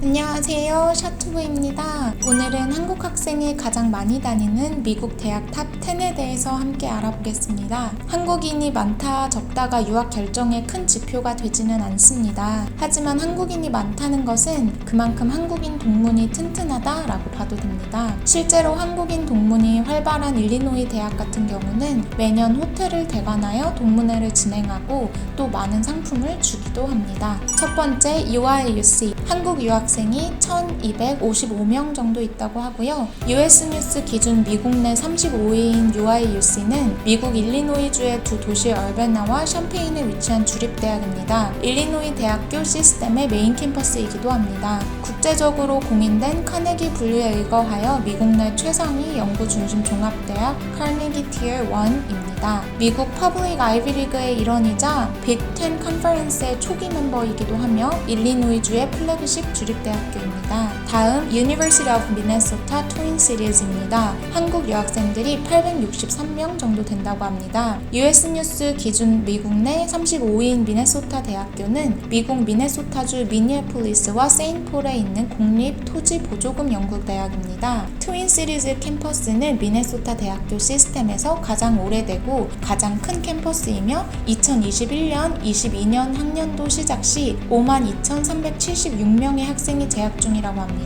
안녕하세요. 샤투브입니다. 오늘은 한국 학생이 가장 많이 다니는 미국 대학 탑 10에 대해서 함께 알아보겠습니다. 한국인이 많다, 적다가 유학 결정에 큰 지표가 되지는 않습니다. 하지만 한국인이 많다는 것은 그만큼 한국인 동문이 튼튼하다라고 봐도 됩니다. 실제로 한국인 동문이 활발한 일리노이 대학 같은 경우는 매년 호텔을 대관하여 동문회를 진행하고 또 많은 상품을 주기도 합니다. 첫 번째, UIUC. 한국 유학 생이 1255명 정도 있다고 하고요. US 뉴스 기준 미국 내 35위인 UIUC는 미국 일리노이주의 두 도시 얼베나와 샴페인에 위치한 주립대학입니다. 일리노이 대학교 시스템의 메인 캠퍼스이기도 합니다. 국제적으로 공인된 카네기 분류에 의거하여 미국 내 최상위 연구 중심 종합대학 카네기 티어 1입니다. 미국 퍼블릭 아이비리그의 일원이자 빅10 컨퍼런스의 초기 멤버이기도 하며 일리노이주의 플래그십 주립대학교입니다. 다음 University of Minnesota Twin Cities입니다. 한국 유학생들이 863명 정도 된다고 합니다. US 뉴스 기준 미국 내 35위인 미네소타 대학교는 미국 미네소타주 미니애폴리스와 세인폴에 있는 국립 토지 보조금 연구 대학입니다. 트윈 시리즈 캠퍼스는 미네소타 대학교 시스템에서 가장 오래되고 가장 큰 캠퍼스이며 2021년, 22년 학년도 시작 시 52,376명의 학생이 재학 중이라고 합니다.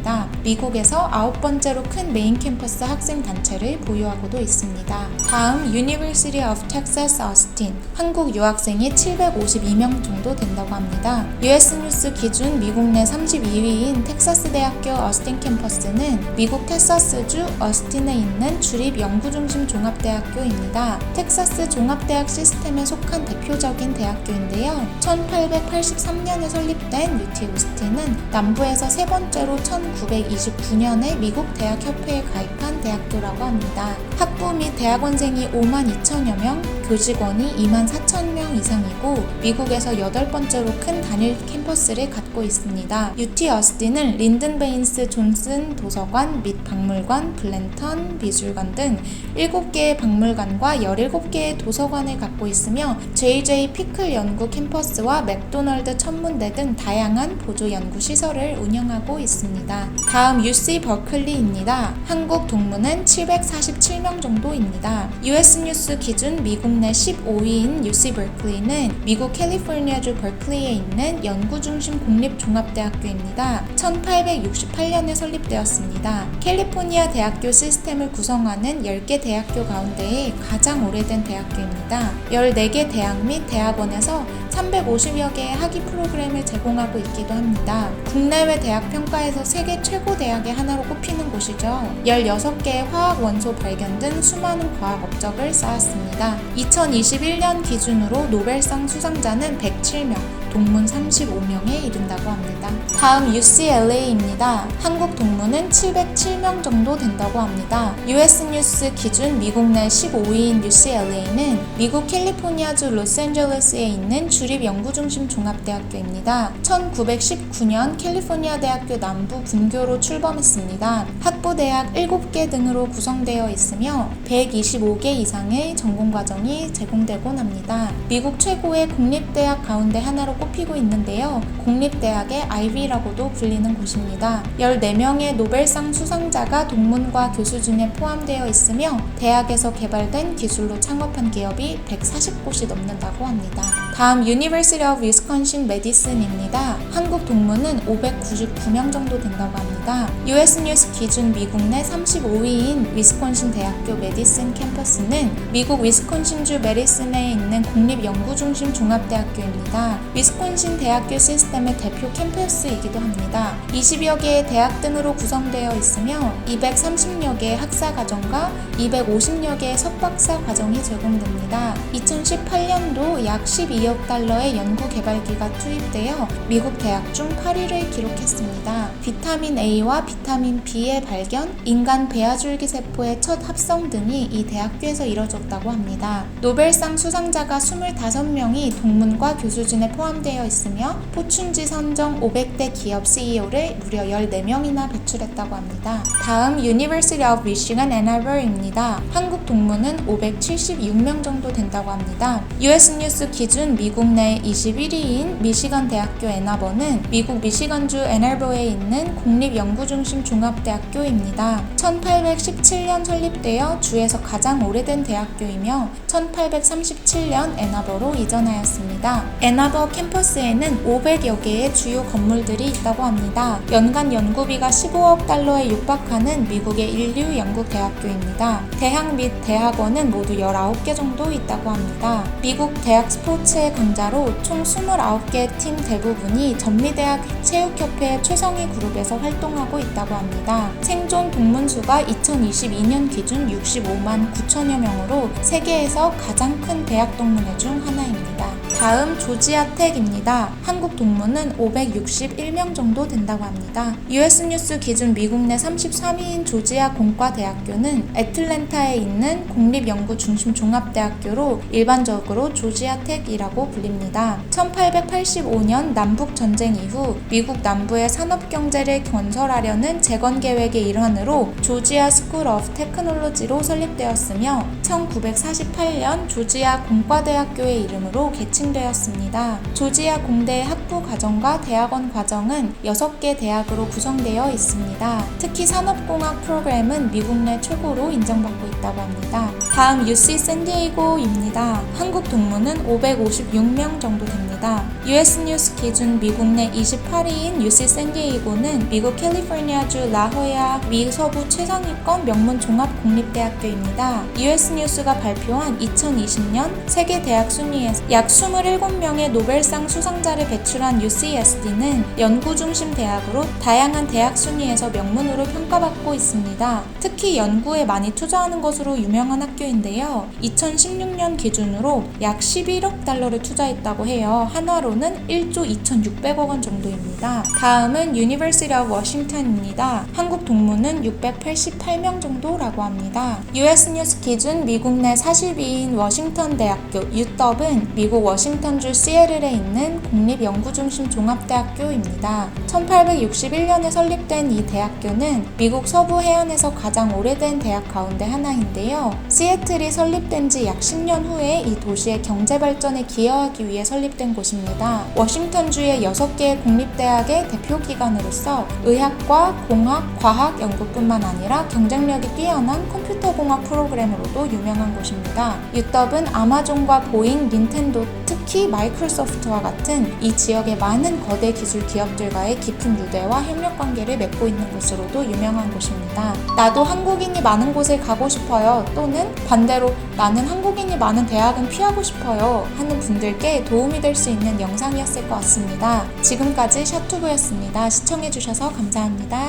미국에서 아홉 번째로 큰 메인 캠퍼스 학생 단체를 보유하고도 있습니다. 다음 University of Texas Austin 한국 유학생이 752명 정도 된다고 합니다. US 뉴스 기준 미국 내 32위인 텍사스 대학교 어스틴 캠퍼스는 미국 텍사스주 어스틴에 있는 주립 연구중심 종합대학교입니다. 텍사스 종합대학 시스템에 속한 대표적인 대학교인데요. 1883년에 설립된 UT 오스틴은 남부에서 세 번째로 1929년에 미국 대학협회에 가입한 대학교라고 합니다. 학부 및 대학원생이 5만 2천여 명, 교직원이 2만 4천 명 이상이고 미국에서 여덟 번째로 큰 단일 캠퍼스를 갖고 있습니다. UT 어스틴은 린든 베인스 존슨 도서관 및 박물관, 블랜턴 미술관 등 7개의 박물관과 17개의 도서관을 갖고 있으며 JJ 피클 연구 캠퍼스와 맥도널드 천문대 등 다양한 보조 연구 시설을 운영하고 있습니다. 다음 UC 버클리입니다. 한국 동문은 747명 정도입니다. US 뉴스 기준 미국 내 15위인 UC 버클리는 미국 캘리포니아주 버클리에 있는 연구중심 공립종합대학교입니다. 1868년에 설립되었습니다. 캘리포니아 대학교 시스템을 구성하는 10개 대학교 가운데에 가장 오래된 대학교입니다. 14개 대학 및 대학원에서 350여 개의 학위 프로그램을 제공하고 있기도 합니다. 국내외 대학 평가에서 세계 최고 대학의 하나로 꼽히는 곳이죠. 16개의 화학 원소 발견 등 수많은 과학 업적을 쌓았습니다. 2021년 기준으로 노벨상 수상자는 107명, 동문 35명에 이른다고 합니다. 다음 UCLA입니다. 한국 동문은 707명 정도 된다고 합니다. US 뉴스 기준 미국 내 15위인 UCLA는 미국 캘리포니아주 로스앤젤레스에 있는 주립 연구중심 종합대학교입니다. 1919년 캘리포니아 대학교 남부 분교로 출범했습니다. 학부대학 7개 등으로 구성되어 있으며 125개 이상의 전공과정이 제공되곤 합니다. 미국 최고의 공립대학 가운데 하나로 꼽히고 있는데요. 공립대학의 아이비라고도 불리는 곳입니다. 14명의 노벨상 수상자가 동문과 교수 중에 포함되어 있으며 대학에서 개발된 기술로 창업한 기업이 140곳이 넘는다고 합니다. 다음 University of Wisconsin Madison입니다. 한국 동문은 599명 정도 된다고 합니다. US 뉴스 기준 미국 내 35위인 위스콘신 대학교 메디슨 캠퍼스는 미국 위스콘신주 메디슨에 있는 국립연구중심 종합대학교입니다. 위스콘신 대학교 시스템의 대표 캠퍼스이기도 합니다. 20여 개의 대학 등으로 구성되어 있으며 230여 개의 학사 과정과 250여 개의 석박사 과정이 제공됩니다. 2018년도 약 12억 달러의 연구 개발비가 투입되어 미국 대학 중 8위를 기록했습니다. 비타민 A와 비타민 B의 발견, 인간 배아줄기 세포의 첫 합성 등이 이 대학교에서 이뤄졌다고 합니다. 노벨상 수상자가 25명이 동문과 교수진에 포함되어 있으며 포춘지 선정 500대 기업 CEO를 무려 14명이나 배출했다고 합니다. 다음 University of Michigan Ann Arbor입니다. 한국 동문은 576명 정도 된다고 합니다. US 뉴스 기준 미국 내 21위인 미시건 대학교 애나버는 미국 미시건주 애널버에 있는 공립연구중심 종합대학교입니다. 1817년 설립되어 주에서 가장 오래된 대학교이며 1837년 애나버로 이전하였습니다. 애나버 캠퍼스에는 500여 개의 주요 건물들이 있다고 합니다. 연간 연구비가 15억 달러에 육박하는 미국의 인류 연구 대학교입니다. 대학 및 대학원은 모두 19개 정도 있다고 합니다. 미국 대학 스포츠 의 강자로 총 29개 팀 대부분이 전미대학 체육협회 최성희 그룹에서 활동하고 있다고 합니다. 생존 동문 수가 2022년 기준 65만 9천여 명으로 세계에서 가장 큰 대학 동문회 중 하나입니다. 다음 조지아 텍입니다. 한국 동문은 561명 정도 된다고 합니다. US 뉴스 기준 미국 내 33위인 조지아 공과대학교는 애틀랜타에 있는 공립연구 중심 종합대학교로 일반적으로 조지아 텍이라고 불립니다. 1885년 남북 전쟁 이후 미국 남부의 산업 경제를 건설하려는 재건 계획의 일환으로 조지아 스쿨 오브 테크놀로지로 설립되었으며 1948년 조지아 공과대학교의 이름으로 개칭 되었습니다. 조지아 공대의 학부 과정과 대학원 과정은 6개 대학으로 구성되어 있습니다. 특히 산업공학 프로그램은 미국 내 최고로 인정받고 있다고 합니다. 다음 UC 샌디에이고입니다. 한국 동문은 556명 정도 됩니다. US 뉴스 기준 미국 내 28위인 UC 샌디에이고는 미국 캘리포니아주 라호야 미 서부 최상위권 명문 종합 공립대학교입니다. US 뉴스가 발표한 2020년 세계 대학 순위에서 약 27명의 노벨상 수상자를 배출한 UCSD는 연구 중심 대학으로 다양한 대학 순위에서 명문으로 평가받고 있습니다. 특히 연구에 많이 투자하는 것으로 유명한 학교인데요. 2016년 기준으로 약 11억 달러를 투자했다고 해요. 한화로는 1조 2,600억 원 정도입니다. 다음은 University of Washington입니다. 한국 동문은 688명 정도라고 합니다. US 뉴스 기준 미국 내 40위인 워싱턴 대학교 UW은 미국 워싱턴 주 시애틀에 있는 공립연구중심 종합대학교입니다. 1861년에 설립된 이 대학교는 미국 서부 해안에서 가장 오래된 대학 가운데 하나인데요. 시애틀이 설립된 지 약 10년 후에 이 도시의 경제 발전에 기여하기 위해 설립된 곳입니다. 워싱턴주의 6개의 공립대학의 대표 기관으로서 의학과 공학, 과학 연구뿐만 아니라 경쟁력이 뛰어난 컴퓨터 공학 프로그램으로도 유명한 곳입니다. 유떡은 아마존과 보잉, 닌텐도, 특히 마이크로소프트와 같은 이 지역의 많은 거대 기술 기업들과의 깊은 유대와 협력 관계를 맺고 있는 곳으로도 유명한 곳입니다. 나도 한국인이 많은 곳에 가고 싶어요. 또는 반대로 나는 한국인이 많은 대학은 피하고 싶어요. 하는 분들께 도움이 될 수 있는 영상이었을 것 같습니다. 지금까지 샤투브였습니다. 시청해주셔서 감사합니다.